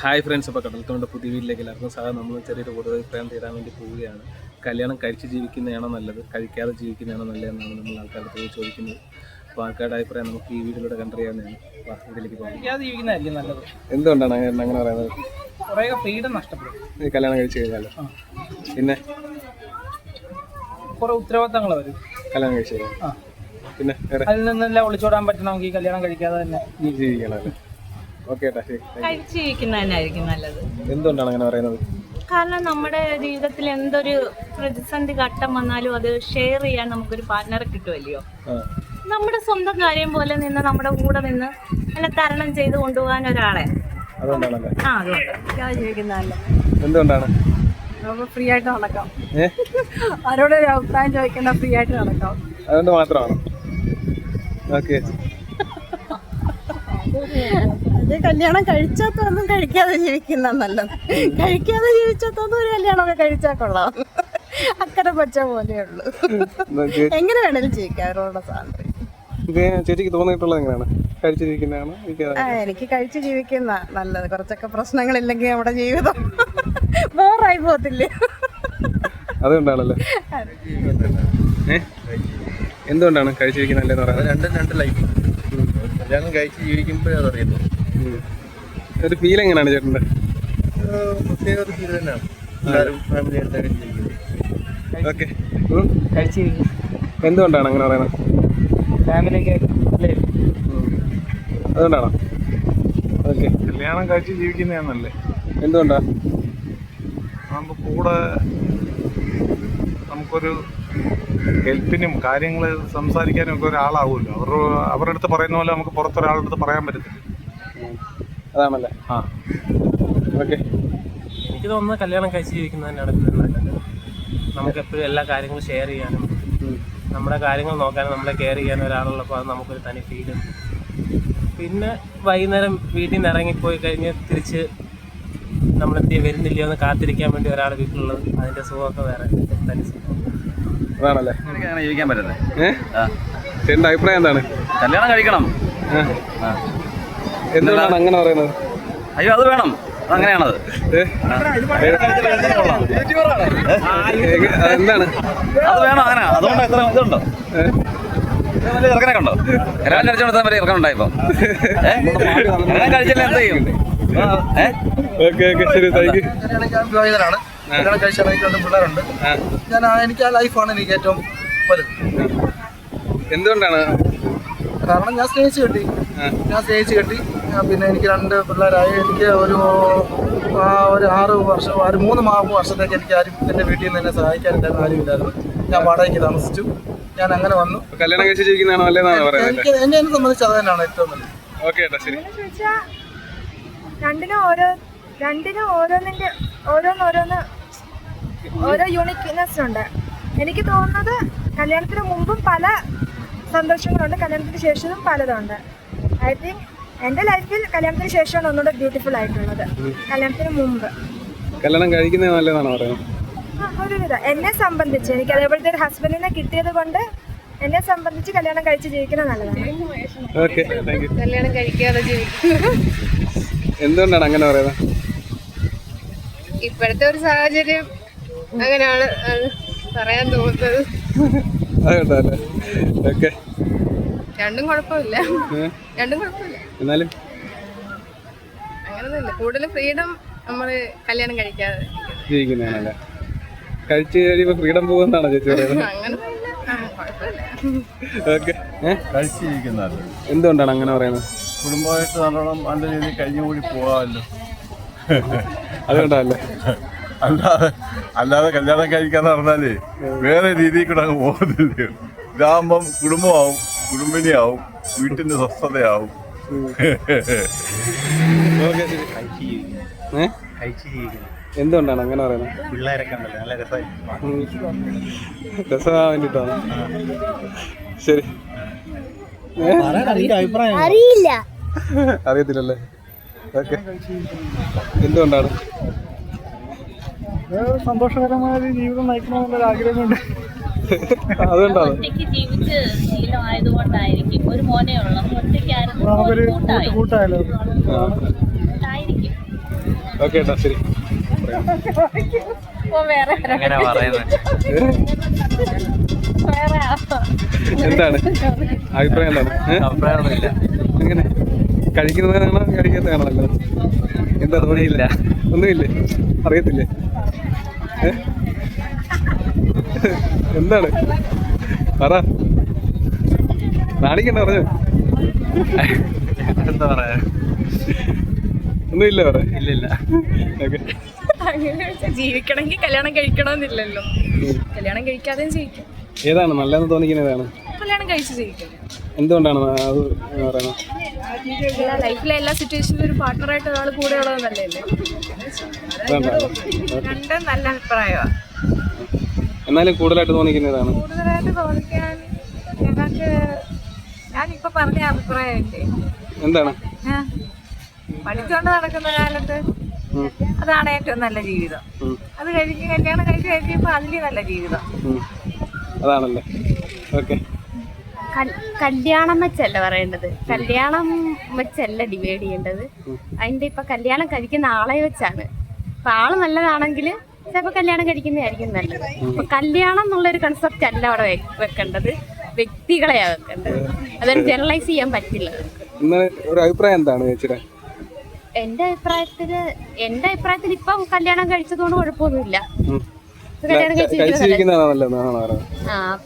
Hi friends അപ്പോൾ കടൽത്തോണ്ട് പുതിയ വീട്ടിലേക്ക് എല്ലാവർക്കും സാർ നമ്മൾ ചെറിയൊരു കൂടുതൽ അഭിപ്രായം തേടാൻ വേണ്ടി പോവുകയാണ്. കല്യാണം കഴിച്ച് ജീവിക്കുന്നതാണോ നല്ലത്? കഴിക്കാതെ ജീവിക്കുന്നതാണോ നല്ലതെന്നാണ് നമ്മൾ ആൾക്കാരുടെ പോയി ചോദിക്കുന്നത്. അപ്പോൾ ആൾക്കാരുടെ അഭിപ്രായം നമുക്ക് ഈ വീട്ടിലൂടെ കണ്ടറിയാവുന്നതാണ്. വാ, ഇതിലേക്ക് പോകാം. കഴിക്കാതെ ജീവിക്കുന്നതായിരിക്കും നല്ലത്. എന്തുകൊണ്ടാണ് അങ്ങനെ അങ്ങനെ പറയുന്നത്? കുറേ ഫ്രീഡം നഷ്ടപ്പെടും. കല്യാണം കഴിച്ച് കഴിഞ്ഞാൽ പിന്നെ? കുറേ ഉത്തരവാദിത്തങ്ങൾ വരും. കല്യാണം കഴിച്ച് കഴിഞ്ഞാൽ പിന്നെ അതിൽ നിന്നെല്ലാം ഒളിച്ചോടാൻ പറ്റണമെങ്കിൽ കല്യാണം കഴിക്കാതെ തന്നെ ജീവിക്കും കഴിച്ച് ജീവിക്കുന്നതന്നായിരിക്കും നല്ലത്. യു. എന്തുകൊണ്ടാണ് അങ്ങനെ പറയുന്നത്? കാരണം നമ്മുടെ ജീവിതത്തിൽ എന്തൊരു പ്രതിസന്ധി ഘട്ടം വന്നാലും അത് ഷെയർ ചെയ്യാൻ നമുക്കൊരു പാർട്ട്ണറെ കിട്ടുമല്ലയോ? ആ. നമ്മുടെ സ്വന്തം കാര്യം പോലെ നിന്ന് നമ്മുടെ കൂടെ നിന്ന് എന്നെ തരണം ചെയ്ത് കൊണ്ടുപോകാൻ ഒരാളെ. ആ അതുകൊണ്ട് എന്തുകൊണ്ടാണ്? നമുക്ക് ഫ്രീ ആയിട്ട് നടക്കാം ആരോടൊരു ഒരു അഭിപ്രായം ചോദിക്കേണ്ട ഫ്രീ ആയിട്ട് നടക്കാം. അതുകൊണ്ട് മാത്രമാണ്? ഓക്കെ അത് കല്യാണം കഴിച്ചാത്തൊന്നും കഴിക്കാതെ ജീവിക്കുന്ന നല്ലത്. കഴിക്കാതെ ജീവിച്ചാത്തൊന്നും ഒരു കല്യാണമൊക്കെ കഴിച്ചാൽ കൊള്ളാം. അക്കരെ പച്ച പോലെയേ ഉള്ളൂ. എങ്ങനെ വേണേലും ജീവിക്കാം അവരോട് ഇത് ചേച്ചിക്ക് തോന്നിയിട്ടുള്ളത് എങ്ങനെയാണ്? കഴിച്ചിരിക്കുന്നതാണ് ആ എനിക്ക് കഴിച്ചു ജീവിക്കുന്ന നല്ലത്. കുറച്ചൊക്കെ പ്രശ്നങ്ങൾ ഇല്ലെങ്കിൽ നമ്മുടെ ജീവിതം ബോറായി പോകത്തില്ലേ? അതുകൊണ്ടാണല്ലേ? എന്തുകൊണ്ടാണ് കഴിച്ചിരിക്കുന്നല്ലേ പറയുന്നത് രണ്ടും രണ്ട് ലൈഫ്. കല്യാണം കഴിച്ച് ജീവിക്കുമ്പോഴേ അതറിയത്തുള്ളൂ. ഒരു ഫീൽ എങ്ങനെയാണ് ചേട്ടന്റെ? പ്രത്യേക ഒരു ഫീൽ തന്നെയാണ്. എല്ലാവരും ഫാമിലി ആയിട്ടൊക്കെ ജീവിക്കുന്നത് ഓക്കെ കഴിച്ച് എന്തുകൊണ്ടാണ് അങ്ങനെ അല്ലേ? ഉം. അതുകൊണ്ടാണോ? ഓക്കെ കല്യാണം കഴിച്ച് ജീവിക്കുന്നതാണല്ലേ. എന്തുകൊണ്ടാ? നമുക്ക് കൂടെ നമുക്കൊരു ഹെൽപ്പിനും കാര്യങ്ങൾ സംസാരിക്കാനും ഒക്കെ ഒരാളാവുമല്ലോ. അവർ അവരുടെ അടുത്ത് പറയുന്ന പോലെ നമുക്ക് പുറത്തൊരാളുടെ അടുത്ത് പറയാൻ പറ്റത്തില്ല. അതാണല്ലേ? ആ. ഓക്കെ. എനിക്ക് തോന്നുന്നത് കല്യാണം കഴിച്ച് ജീവിക്കുന്നത് തന്നെയാണ് എപ്പോഴും നല്ലത് നമുക്ക് എപ്പോഴും എല്ലാ കാര്യങ്ങളും ഷെയർ ചെയ്യാനും നമ്മുടെ കാര്യങ്ങൾ നോക്കാനും നമ്മളെ കെയർ ചെയ്യാനും ഒരാളുള്ളപ്പോൾ അത് നമുക്കൊരു തനി ഫീലും പിന്നെ വൈകുന്നേരം വീട്ടിൽ നിന്ന് ഇറങ്ങിപ്പോയി കഴിഞ്ഞ് തിരിച്ച് നമ്മളെത്തി വരുന്നില്ലയോ എന്ന് കാത്തിരിക്കാൻ വേണ്ടി ഒരാൾ വീട്ടിലുള്ളത്. അതിന്റെ സുഖമൊക്കെ വേറെ. തനി സുഖം. അതാണല്ലേ? അങ്ങനെ ജീവിക്കാൻ പറ്റുന്നത്. ചേട്ടന്റെ അഭിപ്രായം എന്താണ്? കല്യാണം കഴിക്കണം. എന്തുകൊണ്ടാണ് അങ്ങനെ പറയുന്നത്? അയ്യോ അത് വേണം. അങ്ങനെയാണത്. എന്താണ്? അത് വേണം അങ്ങനെ. അതുകൊണ്ട് എത്ര ഇതുണ്ടോ ഇറക്കനൊക്കെ ഉണ്ടോ? കല്യാണം കഴിച്ചോണ്ട് വരെ ഇറക്കം ഉണ്ടായിപ്പോ കല്യാണം കഴിച്ചാൽ എന്ത് ചെയ്യും? ഏഹ് ഓക്കെ ഓക്കെ ശരി താങ്ക് യു കല്യാണം കഴിച്ച എനിക്ക് രണ്ട് പിള്ളേരുണ്ട്. ഞാൻ ആ- എനിക്ക് ആ ലൈഫാണ് എനിക്ക് ഏറ്റവും വലുത്. എന്തുകൊണ്ടാണ്? കാരണം ഞാൻ സ്നേഹിച്ച് കെട്ടി. ഞാൻ സ്നേഹിച്ച് കെട്ടി. പിന്നെ എനിക്ക് രണ്ട് പിള്ളേരായി. എനിക്ക് ഒരു ആ, ഒരു ആറ് വർഷം ഒരു മൂന്ന് മാ വർഷത്തേക്ക് എനിക്ക് ആരും എന്റെ വീട്ടിൽ നിന്ന് എന്നെ സഹായിക്കാനില്ലായിരുന്നു ആരുമില്ലായിരുന്നു. ഞാൻ വാടകയ്ക്ക് താമസിച്ചു. ഞാൻ അങ്ങനെ വന്നു. കല്യാണം കഴിച്ച് ജീവിക്കുന്നതാണോ എനിക്ക് എന്നെ എന്നെ സംബന്ധിച്ച് അത് തന്നെയാണ് ഏറ്റവും നല്ലത്. ഓക്കെ ശരി. രണ്ടിനും ഓരോ രണ്ടിനും ഓരോന്നിന്റെ ഓരോന്നോരോന്ന് ഓരോ യൂണിക്നെസ് ഉണ്ട്. എനിക്ക് തോന്നുന്നത് കല്യാണത്തിന് മുമ്പും പല സന്തോഷങ്ങളുണ്ട്. കല്യാണത്തിന് ശേഷവും പലതുണ്ട്. ഐ തിങ്ക് എന്റെ ലൈഫിൽ കല്യാണത്തിന് ശേഷമാണ് ഒന്നുകൂടെ ബ്യൂട്ടിഫുൾ ആയിട്ടുള്ളത്. കല്യാണത്തിന് മുമ്പ്. കല്യാണം കഴിക്കുന്നത് നല്ലതാണ് പറയുന്നത് ആ, ഒരുവിധം. എന്നെ സംബന്ധിച്ച് എനിക്ക് അതേപോലത്തെ ഒരു ഹസ്ബൻഡിനെ കിട്ടിയത് കൊണ്ട് എന്നെ സംബന്ധിച്ച് കല്യാണം കഴിച്ച് ജീവിക്കുന്നത് നല്ലതാണ്. കല്യാണം കഴിക്കാതെ ജീവിക്കുന്നത് എന്തുകൊണ്ടാണ് അങ്ങനെ പറയുന്നത്? ഇപ്പോഴത്തെ ഒരു സാഹചര്യം അങ്ങനെയാണ് പറയാൻ തോന്നുന്നത്. ഓക്കെ. രണ്ടും കുഴപ്പമില്ല. രണ്ടും കുഴപ്പമില്ല. എന്നാലും? അങ്ങനെ കൂടുതൽ ഫ്രീഡം നമ്മൾ കല്യാണം കഴിക്കാതെ ജീവിക്കുന്നതാണല്ലേ? കഴിച്ചു കഴിയുമ്പോൾ ഫ്രീഡം പോകുന്നതാണോ ചേച്ചി പറയുന്നത്? ഓക്കെ. കഴിച്ച് ജീവിക്കുന്നതാണ് എന്തുകൊണ്ടാണ് അങ്ങനെ പറയുന്നത്? കുടുംബമായിട്ട് നല്ലോണം നല്ല രീതിയിൽ കഴിഞ്ഞുകൂടി പോകാമല്ലോ അതുകൊണ്ടല്ലേ? അല്ലാതെ അല്ലാതെ കല്യാണം കഴിക്കാന്ന് പറഞ്ഞാൽ വേറെ രീതിയിൽ കൂടെ അങ്ങ് പോകുന്നില്ല? ഇതാകുമ്പം കുടുംബമാവും കുടുംബിനിയാവും വീട്ടിന്റെ സ്വസ്ഥതയാവും. എന്തുകൊണ്ടാണ് അങ്ങനെ പറയുന്നത്? പിള്ളേരൊക്കെ നല്ല രസമായി. രസമാകാൻ വേണ്ടിയിട്ടാണ്? ശരി. അറിയില്ല. അറിയത്തില്ലല്ലേ? ഓക്കെ. എന്തുകൊണ്ടാണ്? സന്തോഷകരമായ ഒരു ജീവിതം നയിക്കണമെന്നുള്ള ആഗ്രഹമുണ്ട്. അതുകൊണ്ടാണ്. നമുക്കൊരു കൂട്ടായാലോ ഓക്കെ ഏട്ടാ ശരി. ഓ വേറെ എങ്ങനെ പറയുന്നത് വേറെ എന്താണ്? അഭിപ്രായം എന്താണ്? അഭിപ്രായം അഭിപ്രായമൊന്നുമില്ല. എങ്ങനെ? കഴിക്കുന്നതാണോ കഴിക്കാത്തതാണോ എന്താ തോന്നിയില്ല ഒന്നുമില്ലേ? അറിയത്തില്ലേ? എന്താണ്? പറ. നാണിക്കണ്ട പറഞ്ഞു. എന്താ പറയാ? ഒന്നുമില്ല പറ. ഇല്ല ജീവിക്കണമെങ്കിൽ കല്യാണം കഴിക്കണമെന്നില്ലല്ലോ. കല്യാണം കഴിക്കാതെയും ജീവിക്കാം. ഏതാണ്? നല്ലതെന്ന് തോന്നിക്കുന്നത് ഏതാണ് കല്യാണം കഴിച്ച് ജീവിക്കാം. എന്തുകൊണ്ടാണ് അത് പറയണം ലൈഫിലെ എല്ലാ സിറ്റുവേഷനിലും ഒരു പാർട്ണറായിട്ട് ഒരാൾ കൂടെ ഉള്ളത് നല്ലതല്ലേ രണ്ടും നല്ല അഭിപ്രായമാണ് എന്നാലും കൂടുതലായിട്ട് തോന്നിക്കുന്നതാണ് കൂടുതലായിട്ട് തോന്നിക്കാൻ ഞങ്ങൾക്ക് ഞാനിപ്പോ പറഞ്ഞ അഭിപ്രായമില്ലേ? എന്താണ്? പഠിച്ചോണ്ട് പഠിച്ചുകൊണ്ട് നടക്കുന്ന കാലത്ത് അതാണ് ഏറ്റവും നല്ല ജീവിതം. അത് കഴിഞ്ഞ് കല്യാണം കഴിച്ച് കഴിഞ്ഞപ്പോ അതിലേ നല്ല ജീവിതം. അതാണല്ലേ. ഓക്കെ. കല്യാണം വെച്ചല്ല പറയേണ്ടത്? കല്യാണം വെച്ചല്ല ഡിവൈഡ് ചെയ്യേണ്ടത്? അതിന്റെ ഇപ്പൊ കല്യാണം കഴിക്കുന്ന ആളെ വെച്ചാണ്. അപ്പൊ ആൾ നല്ലതാണെങ്കിൽ ചിലപ്പോ കല്യാണം കഴിക്കുന്നതായിരിക്കും നല്ലത്. അപ്പൊ കല്യാണം എന്നുള്ളൊരു കൺസെപ്റ്റ് അല്ല അവിടെ വെക്കേണ്ടത്. വ്യക്തികളെയാ വെക്കേണ്ടത്. അതൊരു ജനറലൈസ് ചെയ്യാൻ പറ്റില്ല ഒരു അഭിപ്രായം എന്താണ് ചേച്ചിയുടെ? എന്റെ അഭിപ്രായത്തിൽ എന്റെ അഭിപ്രായത്തിൽ ഇപ്പം കല്യാണം കഴിച്ചതുകൊണ്ട് കുഴപ്പമൊന്നുമില്ല.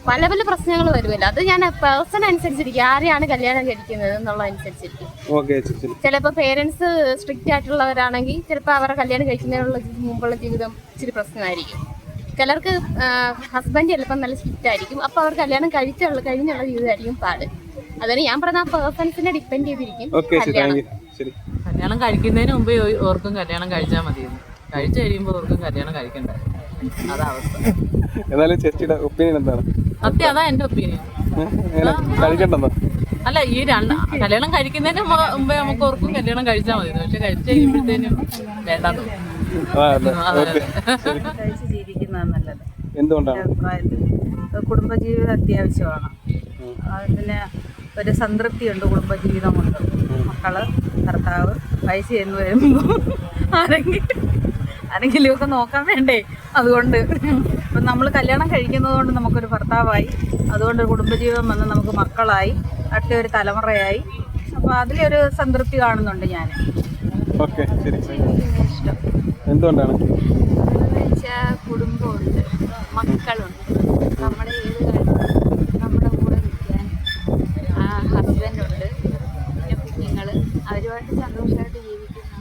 പല പല പ്രശ്നങ്ങൾ വരുമല്ലോ. അത് ഞാൻ പേഴ്സൺ അനുസരിച്ചിരിക്കും. ആരെയാണ് കല്യാണം കഴിക്കുന്നത് എന്നുള്ള അനുസരിച്ചിരിക്കും. ചിലപ്പോ ശരി ചിലപ്പോൾ പേരൻസ് സ്ട്രിക്റ്റ് ആയിട്ടുള്ളവരാണെങ്കിൽ ചിലപ്പോ അവരുടെ കല്യാണം കഴിക്കുന്നതിനുള്ള മുമ്പുള്ള ജീവിതം ഇച്ചിരി പ്രശ്നമായിരിക്കും. ചിലർക്ക് ഹസ്ബൻഡ് ചിലപ്പോൾ നല്ല സ്ട്രിക്റ്റ് ആയിരിക്കും. അപ്പോൾ അവർ കല്യാണം കഴിച്ചുള്ള കഴിഞ്ഞുള്ള ജീവിതമായിരിക്കും പാട്. അതിന് ഞാൻ പറഞ്ഞ പേഴ്സൺസിനെ ഡിപ്പെൻഡ് ചെയ്തിരിക്കും ഓക്കെ ചേച്ചി ശരി. കല്യാണം കഴിക്കുന്നതിന് മുമ്പ് ഓർക്കും കല്യാണം കഴിച്ചാൽ മതി കഴിച്ചു കഴിയുമ്പോൾ ഓർക്കും കല്യാണം കഴിക്കണ്ട. അതാ അവസ്ഥ എന്നാലും ചേച്ചിയുടെ ഒപ്പീനിയൻ എന്താണ്? സത്യം അതാ എന്റെ ഒപ്പീനിയൻ കഴിക്കണ്ടെന്നോ അല്ല ഈ രണ്ട് കല്യാണം കഴിക്കുന്നതിന് മുമ്പേ നമുക്ക് ഓർക്കും കല്യാണം കഴിച്ചാൽ മതി. പക്ഷെ കഴിച്ചു കഴിയുമ്പോഴത്തേനും വേണ്ടാന്ന് കഴിച്ച് ജീവിക്കുന്നതാണ് നല്ലത്. എന്തുകൊണ്ടാണ്? കുടുംബജീവിതം അത്യാവശ്യമാണ്. അതിന് ഒരു സംതൃപ്തിയുണ്ട് കുടുംബജീവിതം കൊണ്ട്. മക്കൾ ഭർത്താവ് വയസ്സ് ചെന്ന് വരുമ്പോൾ ആരെങ്കിലും ആരെങ്കിലും ഒക്കെ നോക്കാൻ വേണ്ടേ? അതുകൊണ്ട്. അപ്പം നമ്മൾ കല്യാണം കഴിക്കുന്നതുകൊണ്ട് നമുക്കൊരു ഭർത്താവായി. അതുകൊണ്ട് കുടുംബജീവിതം വന്ന് നമുക്ക് മക്കളായി. അടുത്ത ഒരു തലമുറയായി. അപ്പോൾ അതിലൊരു സംതൃപ്തി കാണുന്നുണ്ട് ഞാൻ ഓക്കെ ശരി. എന്തുകൊണ്ടാണ്? കുടുംബമുണ്ട്. മക്കളുണ്ട്. നമ്മുടെ ഏത് നമ്മുടെ കൂടെ നിൽക്കാൻ ആ ഹസ്ബൻഡുണ്ട് പിന്നെ കുഞ്ഞുങ്ങൾ അവരുമായിട്ട് സന്തോഷമായിട്ട് ജീവിക്കുന്ന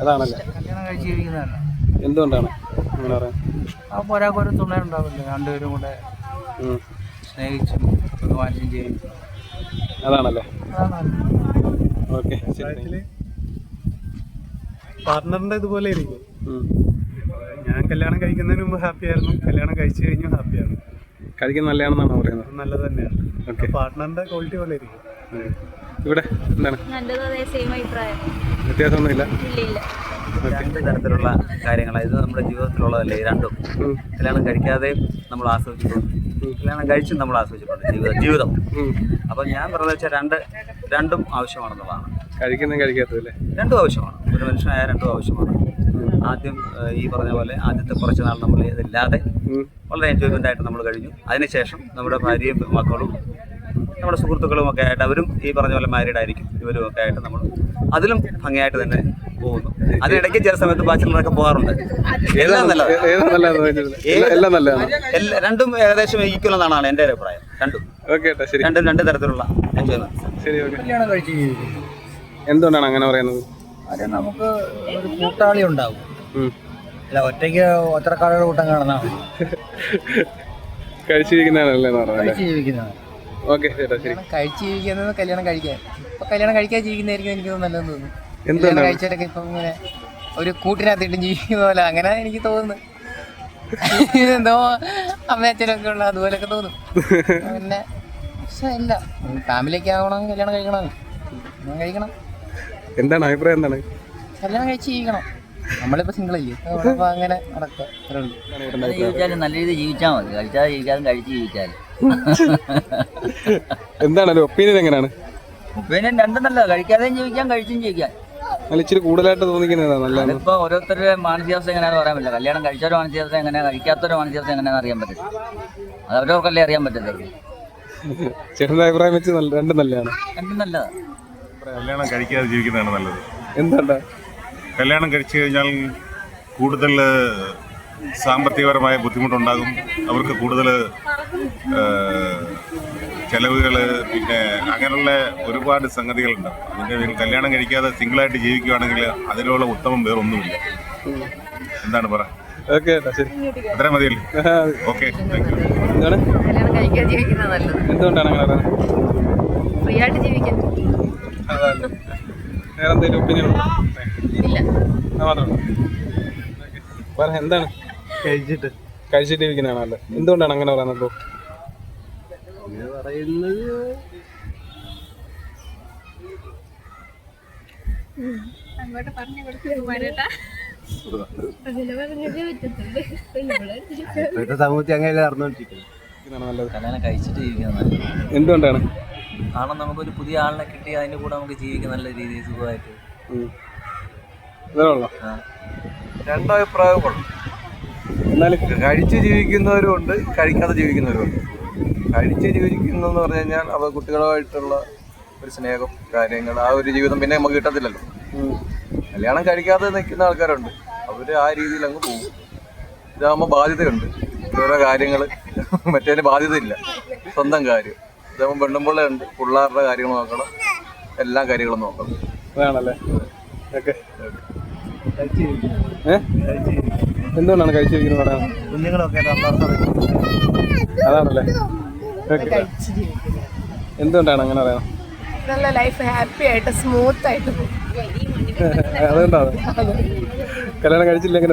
അതാണല്ലേ. ജീവിക്കുന്നതല്ല. എന്തുകൊണ്ടാണ്? അങ്ങനെ പറയാൻ. അപ്പോൾ ഒരാൾക്ക് ഒരു തുണ ഉണ്ടാവില്ല? രണ്ടുപേരും കൂടെ. സ്നേഹിച്ചും ബഹുമാനിച്ചും ജീവിക്കും. അതാണല്ലേ? ഓക്കെ ശരി പാർട്ട്ണറിന്റെ ഇതുപോലെ ഇരിക്കും. ഞാൻ കല്യാണം കഴിക്കുന്നതിന് മുമ്പ് ഹാപ്പി ആയിരുന്നു. കല്യാണം കഴിച്ചു കഴിഞ്ഞു ഹാപ്പിയാണ് കഴിക്കുന്ന നല്ലതാണെന്നാണ് പറയുന്നത്? നല്ല നല്ലത് തന്നെയാണ്. ഓക്കെ. പാർട്ട്ണറിന്റെ ക്വാളിറ്റി പോലെ ഇരിക്കും. ഇവിടെ എന്താണ്? നല്ലത് അതേ സെയിം അഭിപ്രായം? വ്യത്യാസമൊന്നുമില്ല. ഇല്ല ഇല്ല രണ്ട് തരത്തിലുള്ള കാര്യങ്ങളാണ് ഇത് നമ്മുടെ ജീവിതത്തിലുള്ളതല്ലേ? രണ്ടും. കല്യാണം കഴിക്കാതെ നമ്മൾ ആസ്വദിച്ചിട്ടുണ്ട്. കല്യാണം കഴിച്ചും നമ്മൾ ആസ്വദിച്ചിട്ടുണ്ട്. ജീവിതം ജീവിതം. അപ്പൊ അപ്പം ഞാൻ പറഞ്ഞത് വെച്ചാൽ രണ്ട് രണ്ടും ആവശ്യമാണെന്നുള്ളതാണ്. കഴിക്കുന്നതും കഴിക്കാത്തതല്ലേ? രണ്ടും ആവശ്യമാണ്. ഒരു മനുഷ്യനായ രണ്ടും ആവശ്യമാണ്. ആദ്യം ഈ പറഞ്ഞ പോലെ ആദ്യത്തെ കുറച്ച് നാൾ നമ്മൾ ഇതില്ലാതെ വളരെ എൻജോയ്മെന്റ് ആയിട്ട് നമ്മൾ കഴിഞ്ഞു. അതിനുശേഷം നമ്മുടെ ഭാര്യയും മക്കളും നമ്മുടെ സുഹൃത്തുക്കളും ഒക്കെ ആയിട്ട് അവരും ഈ പറഞ്ഞ പോലെ മാരീഡ് ആയിരിക്കും. ഇവരും ഒക്കെ ആയിട്ട് നമ്മൾ അതിലും ഭംഗിയായിട്ട് തന്നെ പോകുന്നു. അതിനിടയ്ക്ക് ചില സമയത്ത് ബാച്ചിലറൊക്കെ പോകാറുണ്ട്. എല്ലാം നല്ലതാണ്. എല്ലാ രണ്ടും ഏകദേശം ഈക്വൽ എന്നാണ് എന്റെ അഭിപ്രായം. രണ്ടും. രണ്ടും രണ്ട് തരത്തിലുള്ള എൻജോയ്മെന്റ് ശരി ഓക്കെ. കല്യാണം കഴിച്ച് എന്തുകൊണ്ടാണ് അങ്ങനെ പറയുന്നത്? അത് നമുക്ക് ഒരു കൂട്ടാളി ഉണ്ടാവും. അല്ല ഒറ്റയ്ക്ക് ഒറ്റക്കാളുടെ കൂട്ടം കാണുന്ന കഴിച്ചു ജീവിക്കുന്നതാണല്ലേ കഴിച്ചു കഴിച്ച് ജീവിക്കുന്നതാണ് ഓക്കെ ചേട്ടാ ശരി. കഴിച്ച് ജീവിക്കുന്നത് കല്യാണം കഴിക്കാൻ. ഇപ്പൊ കല്യാണം കഴിക്കാൻ ജീവിക്കുന്നതായിരിക്കും എനിക്ക് നല്ലതെന്ന് തോന്നുന്നു. എന്തുകൊണ്ടാണ് കഴിച്ചിട്ടൊക്കെ ഇപ്പം ഇങ്ങനെ ഒരു കൂട്ടിനകത്തിട്ട് ജീവിക്കുന്ന പോലെ അങ്ങനെ എനിക്ക് തോന്നുന്നു. എന്തോ അമ്മ അച്ഛനൊക്കെ ഉള്ള അതുപോലൊക്കെ തോന്നും. പിന്നെ പക്ഷെ ഇല്ല. ഫാമിലിയൊക്കെ ആവണം കല്യാണം കഴിക്കണം. കഴിക്കണം. എന്താണ് അഭിപ്രായം എന്താണ്? കല്യാണം കഴിച്ച് ജീവിക്കണം. നമ്മളിപ്പോ സിംഗിൾ അല്ലേ അങ്ങനെ എന്താണ് ജീവിച്ചാലും നല്ല രീതിയിൽ ജീവിച്ചാൽ മതി. കഴിച്ചാൽ ജീവിക്കാതെ കഴിച്ച് ജീവിച്ചാലും. എന്താണ് ഒപ്പീനിയൻ എങ്ങനെയാണ്? ഒപ്പീനിയൻ രണ്ടും നല്ല കഴിക്കാതെയും ജീവിക്കാം കഴിച്ചും ജീവിക്കാം. അല്ല ഇച്ചിരി കൂടുതലായിട്ട് തോന്നിക്കുന്നതാണ് നല്ല ഇപ്പൊ ഓരോരുത്തരുടെ മാനസികാവസ്ഥ എങ്ങനെയാണെന്ന് പറയാൻ പറ്റില്ല. കല്യാണം കഴിച്ചവരുടെ മാനസികാവസ്ഥ എങ്ങനെയാ കഴിക്കാത്തവരുടെ മാനസികാവസ്ഥ എങ്ങനെയാണെന്ന് അറിയാൻ പറ്റില്ല. അത് അവരവർക്കല്ലേ അറിയാൻ പറ്റില്ല ചേട്ടന്റെ അഭിപ്രായം വെച്ച് നല്ല രണ്ടും നല്ലതാണ്. രണ്ടും നല്ലതാണ് കല്യാണം കഴിക്കാതെ ജീവിക്കുന്നതാണ് നല്ലത്. എന്താണ് കല്യാണം കഴിച്ചു കഴിഞ്ഞാൽ കൂടുതൽ സാമ്പത്തികപരമായ ബുദ്ധിമുട്ടുണ്ടാകും. അവർക്ക് കൂടുതൽ ചെലവുകൾ പിന്നെ അങ്ങനെയുള്ള ഒരുപാട് സംഗതികളുണ്ട്. അതിന്റെ പേരിൽ കല്യാണം കഴിക്കാതെ സിംഗിളായിട്ട് ജീവിക്കുകയാണെങ്കിൽ അതിനുള്ള ഉത്തമം വേറെ ഒന്നുമില്ല എന്താണ് പറ? ഓക്കെ ശരി. മതിയല്ലേ? ഓക്കെ താങ്ക് എന്താണ്? കല്യാണം കഴിക്കാതെ ജീവിക്കുന്നത് നല്ലത്. എന്തുകൊണ്ടാണ് അങ്ങനെ പറയുന്നത്? ഫ്രീ ആയിട്ട് ജീവിക്കാൻ അതല്ല വേറെ എന്തെങ്കിലും ഒപ്പീനിയൻ ഉണ്ടോ മാത്രമേ പറ എന്താണ്? കഴിച്ചിട്ട്. എന്തുകൊണ്ടാണ് അങ്ങനെ പറയുന്നത് ബ്രോ പറയുന്നത് അങ്ങോട്ട് പറഞ്ഞു സമൂഹത്തിൽ അങ്ങനെ നടന്നുകൊണ്ടിരിക്കുന്നത്? എന്തുകൊണ്ടാണ്? കാരണം നമുക്കൊരു പുതിയ ആളിനെ കിട്ടി അതിന്റെ കൂടെ നമുക്ക് ജീവിക്കാൻ നല്ല രീതിയിൽ സുഖമായിട്ട്. രണ്ടഭിപ്രായം രണ്ടഭിപ്രായമുള്ളൂ എന്നാലും കഴിച്ച് ജീവിക്കുന്നവരും ഉണ്ട് കഴിക്കാതെ ജീവിക്കുന്നവരും ഉണ്ട്. കഴിച്ച് ജീവിക്കുന്നതെന്ന് പറഞ്ഞു കഴിഞ്ഞാൽ അവ കുട്ടികളുമായിട്ടുള്ള ഒരു സ്നേഹം കാര്യങ്ങൾ ആ ഒരു ജീവിതം പിന്നെ നമുക്ക് കിട്ടത്തില്ലല്ലോ. കല്യാണം കഴിക്കാതെ നിൽക്കുന്ന ആൾക്കാരുണ്ട്. അവർ ആ രീതിയിൽ അങ്ങ് പോകും. ഇതാകുമ്പോൾ ബാധ്യതയുണ്ട്. ഓരോ കാര്യങ്ങൾ മറ്റേതിന് ബാധ്യതയില്ല. സ്വന്തം കാര്യം. ഇതാകുമ്പോൾ പെണ്ണുമ്പിള്ളയുണ്ട് പിള്ളേരുടെ കാര്യങ്ങൾ നോക്കണം. എല്ലാ കാര്യങ്ങളും നോക്കണം. അതാണല്ലേ ഓക്കെ. എന്തുകൊണ്ടാണ് കഴിച്ചിരിക്കുന്നത് പറയാൻ കുഞ്ഞുങ്ങളൊക്കെ അതാണല്ലേ? എന്തുകൊണ്ടാണ് അങ്ങനെ പറയാം? നല്ല ലൈഫ് ഹാപ്പി ആയിട്ട് സ്മൂത്ത് ആയിട്ട് പോകും. അതുകൊണ്ടാണ് കല്യാണം കഴിച്ചില്ലെങ്കിൽ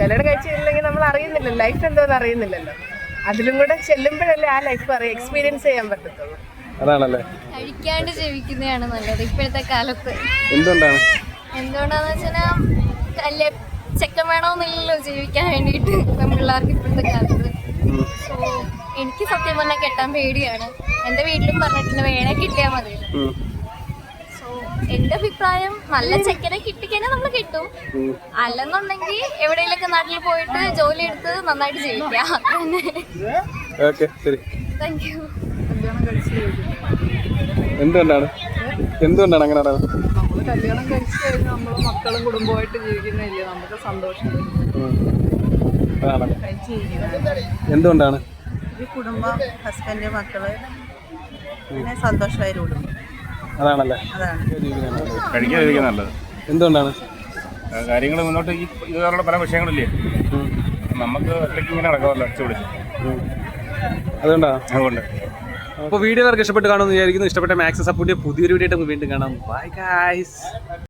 കല്യാണം കഴിച്ചില്ലെങ്കിൽ നമ്മൾ അറിയുന്നില്ല ലൈഫ് എന്തോന്ന് അറിയുന്നില്ലല്ലോ. അതിലും കൂടെ ചെല്ലുമ്പോഴല്ലേ ആ ലൈഫ് അറിയാം എക്സ്പീരിയൻസ് ചെയ്യാൻ പറ്റത്തുള്ളൂ. അതാണല്ലേ? കഴിക്കാണ്ട് ജീവിക്കുന്നതാണ് നല്ലത് ഇപ്പോഴത്തെ കാലത്ത്. എന്തുകൊണ്ടാണ്? എന്തുകൊണ്ടാന്ന് വെച്ചാൽ അല്ലെ ചെക്കൻ വേണമെന്നില്ലല്ലോ ജീവിക്കാൻ വേണ്ടിയിട്ട്. നമ്മളെല്ലാവർക്കും ഇപ്പോഴത്തെ കാലത്ത്. സോ എനിക്ക് സത്യം പറഞ്ഞാൽ കെട്ടാൻ പേടിയാണ്. എന്റെ വീട്ടിലും പറഞ്ഞിട്ടുണ്ട് വേണേ കിട്ടിയാ മതി. എന്റെ സോ എന്റെ അഭിപ്രായം നല്ല ചെക്കനെ കിട്ടിക്കഴിഞ്ഞാൽ നമ്മൾ കിട്ടും. അല്ലെന്നുണ്ടെങ്കിൽ എവിടെയെങ്കിലൊക്കെ നാട്ടിൽ പോയിട്ട് ജോലി എടുത്ത് നന്നായിട്ട് ജീവിക്കാം. താങ്ക് യു എന്തുകൊണ്ടാണ്? എന്തുകൊണ്ടാണ് അങ്ങനെ കല്യാണം കഴിച്ചു കഴിഞ്ഞാൽ നമ്മൾ മക്കളും കുടുംബമായിട്ട് ജീവിക്കുന്നില്ലേ നമുക്ക് സന്തോഷം. എന്തുകൊണ്ടാണ്? ഈ കുടുംബം ഹസ്ബൻഡ് മക്കൾ പിന്നെ സന്തോഷമായ ഒരു കുടുംബം. അതാണല്ലേ? അതാണ്. കഴിക്കാതിരിക്കുന്നത് നല്ലത്. എന്തുകൊണ്ടാണ്? കാര്യങ്ങൾ മുന്നോട്ട് ഈ ഇതുപോലുള്ള പല വിഷയങ്ങളില്ലേ? നമുക്ക് ഒറ്റയ്ക്ക് ഇങ്ങനെ നടക്കാമല്ലോ അടിച്ചു. അതുകൊണ്ട്? അപ്പോൾ വീഡിയോ എല്ലാവർക്കും ഇഷ്ടപ്പെട്ട് കാണുമെന്ന് വിചാരിക്കുന്നു. ഇഷ്ടപ്പെട്ട മാക്സ് സപ്പോർട്ട് പുതിയൊരു വീഡിയോ ആയിട്ട് നമുക്ക് വീണ്ടും കാണാം. Bye guys